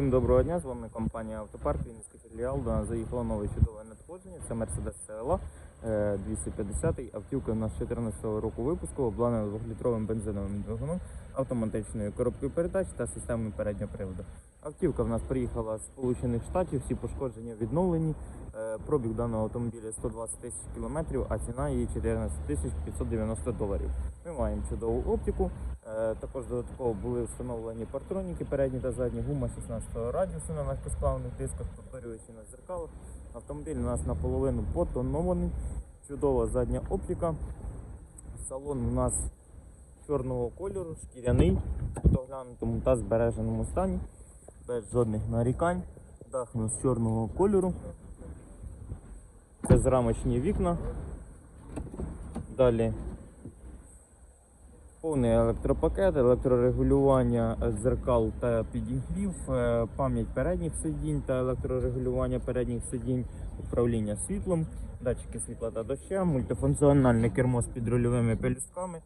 Всім доброго дня, з вами компанія Автопарк, Вінницький філіал. До нас заїхало нове чудове надходження. Це Mercedes CLA е, 250 автівка у нас 2014 року випуску, обладнана 2-літровим бензиновим двигуном, автоматичною коробкою передач та системою переднього приводу. Автівка в нас приїхала з Сполучених Штатів, всі пошкодження відновлені. Е, Пробіг даного автомобіля 120 тисяч кілометрів, а ціна її 14 тисяч 590 доларів. Ми маємо чудову оптику. Е, Також додатково були встановлені партроніки передні та задні, гума 16 радіусу на легкосплавних дисках, повторюючи на зеркалах. Автомобіль у нас наполовину потонований, чудова задня оптика. Салон у нас чорного кольору, шкіряний, у доглянутому та збереженому стані, без жодних нарікань. Дах у нас чорного кольору. Безрамочні вікна. Далі Повний електропакет, електрорегулювання дзеркал та підігрів, е, пам'ять передніх сидінь та електрорегулювання передніх сидінь, управління світлом, датчики світла та доща, мультифункціональне кермо з підрульовими пелюстками,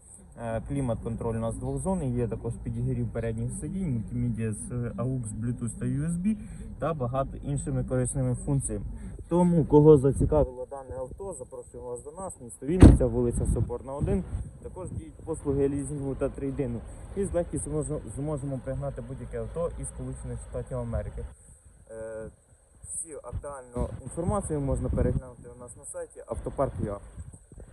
е, клімат-контроль у нас двохзонний, є також підігрів передніх сидінь, мультимедіа з AUX, Bluetooth та USB та багато іншими корисними функціями. Тому, кого зацікавило дане авто, запрошуємо вас до нас, місто Вінниця, вулиця Соборна 1. Також діють послуги лізінгу та трейдину. І з легкістю зможемо- пригнати будь-яке авто із Сполучених Штатів Америки. Е, всі актуальну інформацію можна переглянути у нас на сайті автопарк.ua.